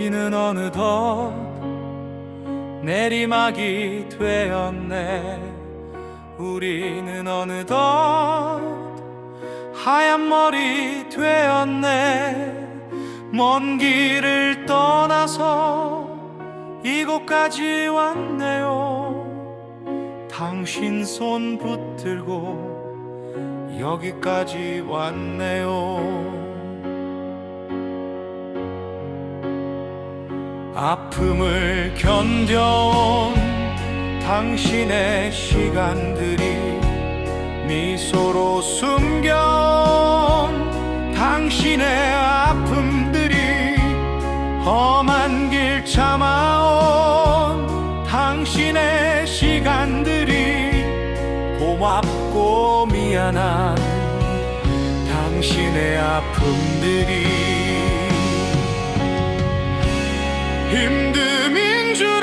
비는 어느덧 내리막이 되었네. 우리는 어느덧 하얀 머리 되었네. 먼 길을 떠나서 이곳까지 왔네요. 당신 손 붙들고 여기까지 왔네요 아픔을 견뎌온 당신의 시간들이 미소로 숨겨온 당신의 아픔들이 험한 길 참아온 당신의 시간들이 고맙고 미안한 당신의 아픔들이 힘듦인 줄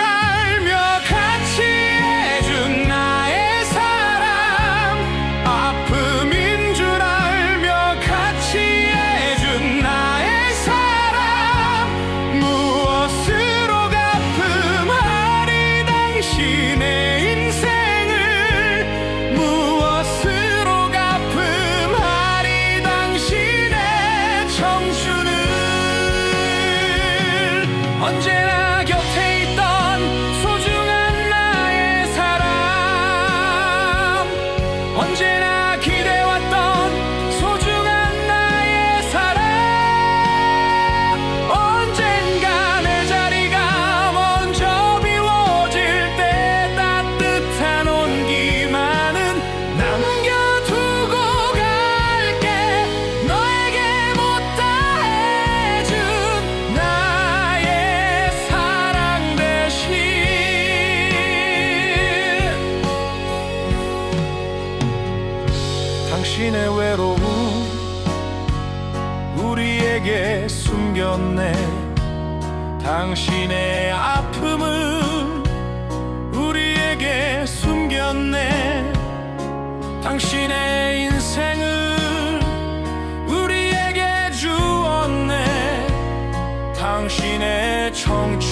당신의 외로움 우리에게 숨겼네. 당신의 아픔을 우리에게 숨겼네. 당신의 인생을 우리에게 주었네. 당신의 청춘